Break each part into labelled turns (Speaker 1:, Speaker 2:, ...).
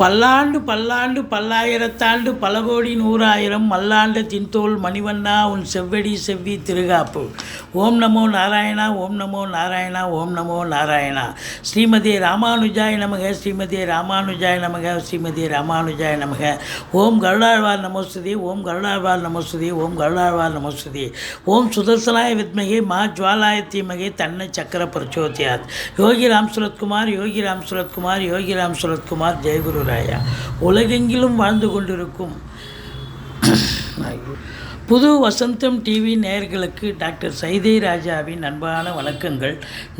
Speaker 1: பல்லாண்டு பல்லாண்டு பல்லாயிரத்தாண்டு பல கோடி நூறாயிரம் மல்லாண்ட தின்தோல் மணிவண்ணா உன் செவ்வடி செவ்வி திருகாப்பு. ஓம் நமோ நாராயணா ஓம் நமோ நாராயணா ஓம் நமோ நாராயணா. ஸ்ரீமதி ராமானுஜாய நமக ஸ்ரீமதி ராமானுஜாய நமக ஸ்ரீமதி ராமானுஜாய நமக. ஓம் கருடாழ்வார் நமோஸ்துதி ஓம் கருடாழ்வார் நமோஸ்துதி ஓம் கருடாழ்வார் நமோஸ்துதி. ஓம் சுதர்சனாய வித்மகே மா ஜுவாலாய தீமகே தன்னை சக்கர பிரச்சோதியாத். யோகி ராம் சுரத்குமார் யோகி ராம் சுரத்குமார் யோகி ராம் சுரத்குமார் ஜெயகுரு ராயா உலகெங்கிலும் வாழ்ந்து கொண்டிருக்கும். புது வசந்தம் டிவி நேயர்களுக்கு டாக்டர் சைதை ராஜாவின் அன்பான வணக்கங்கள்.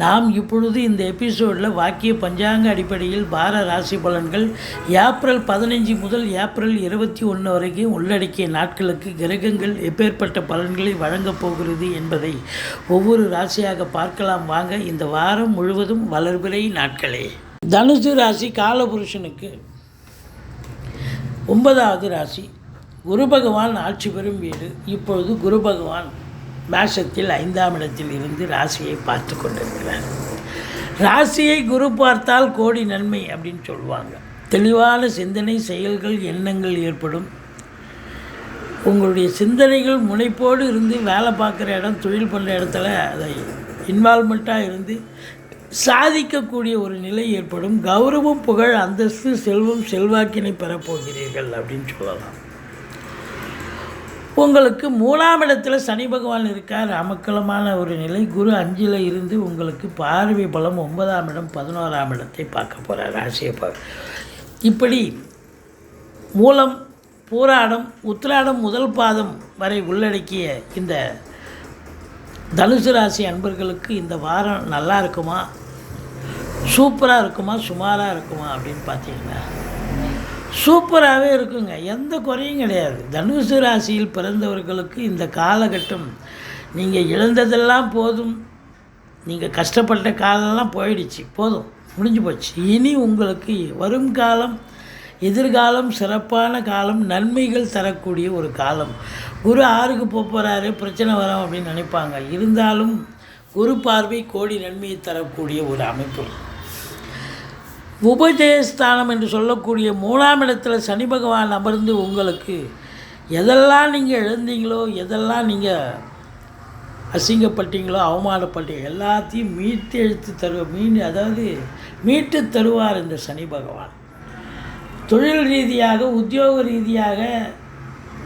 Speaker 1: நாம் இப்பொழுது இந்த எபிசோடில் வாக்கிய பஞ்சாங்க அடிப்படையில் பார ராசி பலன்கள் ஏப்ரல் பதினஞ்சு முதல் ஏப்ரல் இருபத்தி ஒன்று வரைக்கும் உள்ளடக்கிய நாட்களுக்கு கிரகங்கள் எப்பேற்பட்ட பலன்களை வழங்கப் போகிறது என்பதை ஒவ்வொரு ராசியாக பார்க்கலாம். வாங்க இந்த வாரம் முழுவதும் வளர்பிறை நாட்களே. தனுசு ராசி காலபுருஷனுக்கு ஒன்பதாவது ராசி. குரு பகவான் ஆட்சி பெறும் வீடு. இப்பொழுது குரு பகவான் மேஷத்தில் ஐந்தாம் இடத்தில் இருந்து ராசியை பார்த்து கொண்டிருக்கிறார். ராசியை குரு பார்த்தால் கோடி நன்மை அப்படின்னு சொல்லுவாங்க. தெளிவான சிந்தனை செயல்கள் எண்ணங்கள் ஏற்படும். உங்களுடைய சிந்தனைகள் முனைப்போடு இருந்து வேலை பார்க்குற இடம் தொழில் பண்ணுற இடத்துல அதை இன்வால்மெண்ட்டாக இருந்து சாதிக்கக்கூடிய ஒரு நிலை ஏற்படும். கௌரவம் புகழ் அந்தஸ்து செல்வம் செல்வாக்கினை பெறப்போகிறீர்கள் அப்படின்னு சொல்லலாம். உங்களுக்கு மூணாம் இடத்துல சனி பகவான் இருக்கார். அமக்கலமான ஒரு நிலை. குரு அஞ்சில் இருந்து உங்களுக்கு பார்வை பலம் ஒன்பதாம் இடம் பதினோராம் இடத்தை பார்க்க போகிறார் ராசியை பார்க்க இப்படி மூலம் பூராடம் உத்திராடம் முதல் பாதம் வரை உள்ளடக்கிய இந்த தனுசு ராசி அன்பர்களுக்கு இந்த வாரம் நல்லா இருக்குமா? சூப்பராக இருக்குமா சுமாராக இருக்குமா அப்படின்னு பார்த்தீங்கன்னா சூப்பராகவே இருக்குங்க. எந்த குறையும் கிடையாது. தனுசு ராசியில் பிறந்தவர்களுக்கு இந்த காலகட்டம் நீங்கள் இழந்ததெல்லாம் போதும். நீங்கள் கஷ்டப்பட்ட காலம்லாம் போயிடுச்சு. போதும். முடிஞ்சு போச்சு. இனி உங்களுக்கு வரும் காலம் எதிர்காலம் சிறப்பான காலம் நன்மைகள் தரக்கூடிய ஒரு காலம். குரு ஆறுக்கு போக போகிறாரு பிரச்சனை வரும் அப்படின்னு நினைப்பாங்க. இருந்தாலும் குரு பார்வை கோடி நன்மையை தரக்கூடிய ஒரு அமைப்பு. உபஜயஸ்தானம் என்று சொல்லக்கூடிய மூணாம் இடத்துல சனி பகவான் அமர்ந்து உங்களுக்கு எதெல்லாம் நீங்கள் இழந்தீங்களோ எதெல்லாம் நீங்கள் அசிங்கப்பட்டீங்களோ அவமானப்பட்டீங்க எல்லாத்தையும் மீட்டு எழுத்து தருவ மீன் அதாவது மீட்டு தருவார் இந்த சனி பகவான். தொழில் ரீதியாக உத்தியோக ரீதியாக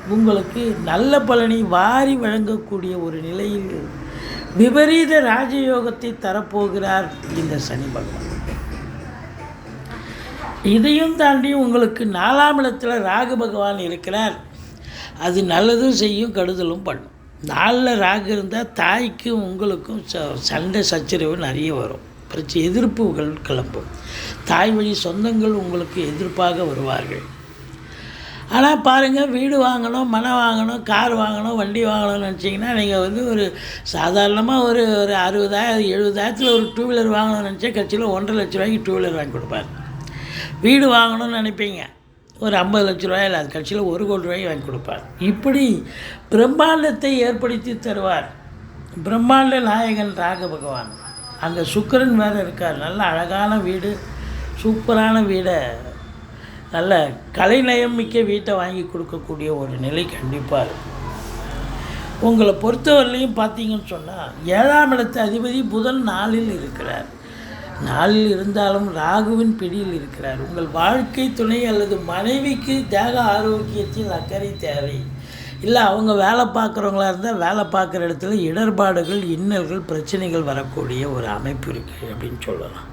Speaker 1: உங்களுக்கு நல்ல பலனை வாரி வழங்கக்கூடிய ஒரு நிலையில் விபரீத ராஜயோகத்தை தரப்போகிறார் இந்த சனி பகவான். இதையும் தாண்டி உங்களுக்கு நாலாம் இடத்துல ராகு பகவான் இருக்கிறார். அது நல்லதும் செய்யும் கெடுதலும் பண்ணும். நாளில் ராகு இருந்தால் தாய்க்கும் உங்களுக்கும் ச சண்டை சச்சரவு நிறைய வரும். பிரச்சனை எதிர்ப்புகள் கிளம்பும். தாய் வழி சொந்தங்கள் உங்களுக்கு எதிர்ப்பாக வருவார்கள். ஆனால் பாருங்கள் வீடு வாங்கணும் மனை வாங்கணும் கார் வாங்கணும் வண்டி வாங்கணும்னு நினச்சிங்கன்னா நீங்கள் வந்து ஒரு சாதாரணமாக ஒரு ஒரு அறுபதாயிரம் எழுபதாயிரத்தில் ஒரு டூ வீலர் வாங்கணும்னு நினச்சா கட்சியில் ஒன்றரை லட்ச ரூபாய்க்கு டூ வீலர் வாங்கி கொடுப்பாரு. வீடு வாங்கணும்னு நினைப்பீங்க. ஒரு ஐம்பது லட்ச ரூபாயில் அது கட்சியில் ஒரு கோடி ரூபாய் வாங்கி கொடுப்பார். இப்படி பிரம்மாண்டத்தை ஏற்படுத்தி தருவார். பிரம்மாண்ட நாயகன் ராக பகவான். அங்கே சுக்கரன் வேறு இருக்கார். நல்ல அழகான வீடு சூப்பரான வீடை நல்ல கலைநயம் மிக்க வீட்டை வாங்கி கொடுக்கக்கூடிய ஒரு நிலை கண்டிப்பாக இருக்கும். உங்களை பொறுத்தவரையிலையும் பார்த்தீங்கன்னு சொன்னால் ஏழாம் இடத்து அதிபதி புதன் நாளில் இருக்கிறார். நாளில் இருந்தாலும் ராகுவின் பிடியில் இருக்கிறார். உங்கள் வாழ்க்கை துணை அல்லது மனைவிக்கு தேக ஆரோக்கியத்தில் அக்கறை தேவை. இல்லை அவங்க வேலை பார்க்குறவங்களா இருந்தால் வேலை பார்க்குற இடத்துல இடர்பாடுகள் இன்னல்கள் பிரச்சனைகள் வரக்கூடிய ஒரு அமைப்பு இருக்குது அப்படின்னு சொல்லலாம்.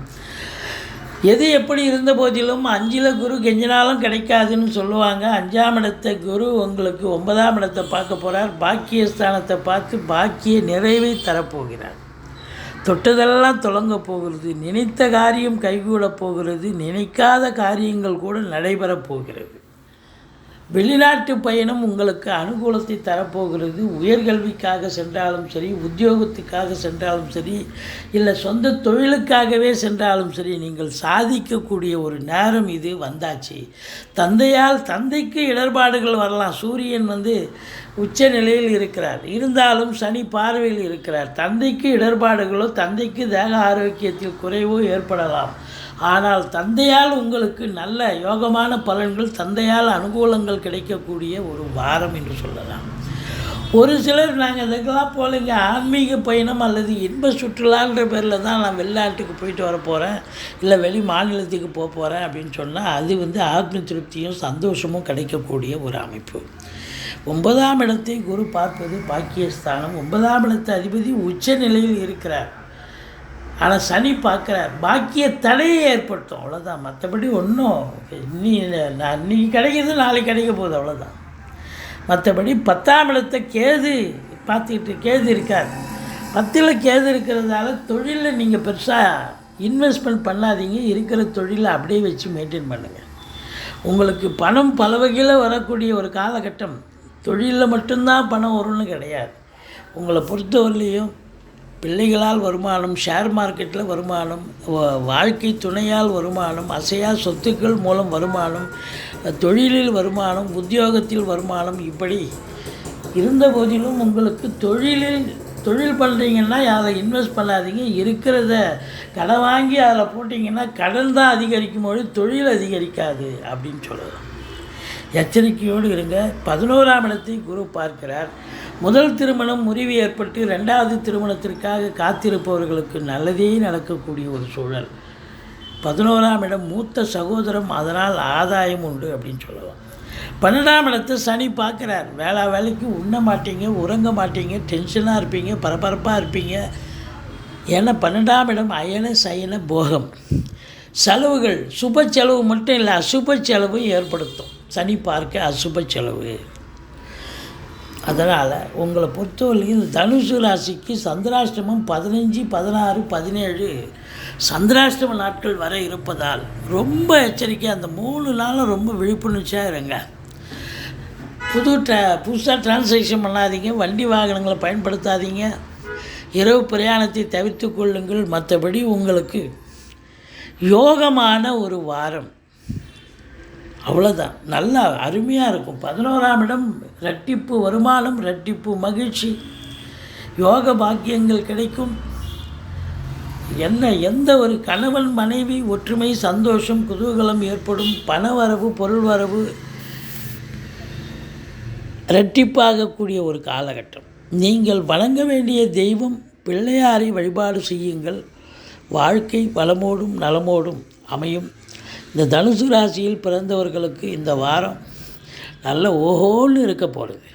Speaker 1: எது எப்படி இருந்த போதிலும் அஞ்சில் குரு கெஞ்சினாலும் கிடைக்காதுன்னு சொல்லுவாங்க. அஞ்சாம் இடத்த குரு உங்களுக்கு ஒன்பதாம் இடத்தை பார்க்க போகிறார் பாக்கியஸ்தானத்தை பார்த்து பாக்கிய நிறைவை தரப்போகிறார். தொட்டதெல்லாம் தொடங்க போகிறது நினைத்த காரியம் கைகூடப் போகிறது நினைக்காத காரியங்கள் கூட நடைபெறப் போகிறது. வெளிநாட்டு பயணம் உங்களுக்கு அனுகூலத்தை தரப்போகிறது. உயர்கல்விக்காக சென்றாலும் சரி உத்தியோகத்துக்காக சென்றாலும் சரி இல்லை சொந்த தொழிலுக்காகவே சென்றாலும் சரி நீங்கள் சாதிக்கக்கூடிய ஒரு நேரம் இது வந்தாச்சு. தந்தையால் தந்தைக்கு இடர்பாடுகள் வரலாம். சூரியன் வந்து உச்ச நிலையில் இருக்கிறார். இருந்தாலும் சனி பார்வையில் இருக்கிறார். தந்தைக்கு இடர்பாடுகளோ தந்தைக்கு தேக ஆரோக்கியத்தில் குறைவோ ஏற்படலாம். ஆனால் தந்தையால் உங்களுக்கு நல்ல யோகமான பலன்கள் தந்தையால் அனுகூலங்கள் கிடைக்கக்கூடிய ஒரு வாரம் என்று சொல்லலாம். ஒரு சிலர் நாங்கள் இதுக்கெல்லாம் போகலைங்க ஆன்மீக பயணம் அல்லது இன்ப சுற்றுலான்ற பேரில் தான் நான் வெளிநாட்டுக்கு போயிட்டு வர போகிறேன் இல்லை வெளி மாநிலத்துக்கு போக போகிறேன் அப்படின்னு சொன்னால் அது வந்து ஆத்ம திருப்தியும் சந்தோஷமும் கிடைக்கக்கூடிய ஒரு அமைப்பு. ஒன்பதாம் இடத்தை குரு பார்ப்பது பாக்கியஸ்தானம். ஒன்பதாம் இடத்து அதிபதி உச்ச நிலையில் இருக்கிறார். ஆனால் சனி பார்க்குற பாக்கிய தடையை ஏற்படுத்தும் அவ்வளோதான் மற்றபடி ஒன்றும் நீ நான் இன்னைக்கு கிடைக்கிறது நாளைக்கு கிடைக்க போகுது. அவ்வளோதான் மற்றபடி பத்தாம் இடத்தை கேது பார்த்துக்கிட்டு கேது இருக்காது பத்தில் கேது இருக்கிறதால தொழிலில் நீங்கள் பெருசாக இன்வெஸ்ட்மெண்ட் பண்ணாதீங்க. இருக்கிற தொழிலை அப்படியே வச்சு மெயின்டைன் பண்ணுங்கள் உங்களுக்கு பணம் பல வகையில் வரக்கூடிய ஒரு காலகட்டம். தொழிலில் மட்டும்தான் பணம் வரும்னு கிடையாது. உங்களை பொறுத்தவரையிலையும் பிள்ளைகளால் வருமானம் ஷேர் மார்க்கெட்டில் வருமானம் வாழ்க்கை துணையால் வருமானம் அசையா சொத்துக்கள் மூலம் வருமானம் தொழிலில் வருமானம் உத்தியோகத்தில் வருமானம் இப்படி இருந்த போதிலும் உங்களுக்கு தொழிலில் தொழில் பண்ணுறீங்கன்னா அதை இன்வெஸ்ட் பண்ணாதீங்க. இருக்கிறத கடன் வாங்கி அதில் போட்டிங்கன்னா கடன் தான் அதிகரிக்கும் பொழுது தொழில் அதிகரிக்காது அப்படின்னு சொல்லலாம். எச்சரிக்கையோடு இருங்க. பதினோராம் இடத்தை குரு பார்க்கிறார். முதல் திருமணம் முறிவு ஏற்பட்டு ரெண்டாவது திருமணத்திற்காக காத்திருப்பவர்களுக்கு நல்லதே நடக்கக்கூடிய ஒரு சூழல். பதினோராம் இடம் மூத்த சகோதரம் அதனால் ஆதாயம் உண்டு அப்படின்னு சொல்லலாம். பன்னெண்டாம் இடத்தை சனி பார்க்குறார். வேளா வேலைக்கு உண்ண மாட்டீங்க உறங்க மாட்டீங்க டென்ஷனாக இருப்பீங்க பரபரப்பாக இருப்பீங்க. ஏன்னா பன்னெண்டாம் இடம் அயன சயன போகம். செலவுகள் சுப செலவு மட்டும் இல்லை அசுப செலவும் ஏற்படுத்தும். சனி பார்க்க அசுப செலவு. அதனால் உங்களை பொறுத்தவரைக்கும் தனுசு ராசிக்கு சந்திராஷ்டமம் பதினஞ்சு பதினாறு பதினேழு சந்திராஷ்டம நாட்கள் வர இருப்பதால் ரொம்ப எச்சரிக்கை அந்த மூணு நாளும் ரொம்ப விழிப்புணர்ச்சியாக இருங்க. புது ட புதுசாக டிரான்சாக்ஷன் பண்ணாதீங்க வண்டி வாகனங்களை பயன்படுத்தாதீங்க. இரவு பிரயாணத்தை தவிர்த்து கொள்ளுங்கள். மற்றபடி உங்களுக்கு யோகமான ஒரு வாரம். அவ்வளோதான் நல்லா அருமையாக இருக்கும். பதினோராம் இடம் ரெட்டிப்பு வருமானம் ரெட்டிப்பு மகிழ்ச்சி. யோக பாக்கியங்கள் கிடைக்கும். என்ன எந்த ஒரு கணவன் மனைவி ஒற்றுமை சந்தோஷம் குதூகலம் ஏற்படும். பணவரவு பொருள் வரவு இரட்டிப்பாகக்கூடிய ஒரு காலகட்டம். நீங்கள் வணங்க வேண்டிய தெய்வம் பிள்ளையாரை வழிபாடு செய்யுங்கள். வாழ்க்கை வளமோடும் நலமோடும் அமையும். இந்த தனுசு ராசியில் பிறந்தவர்களுக்கு இந்த வாரம் நல்ல ஓஹோன்னு இருக்க போகிறது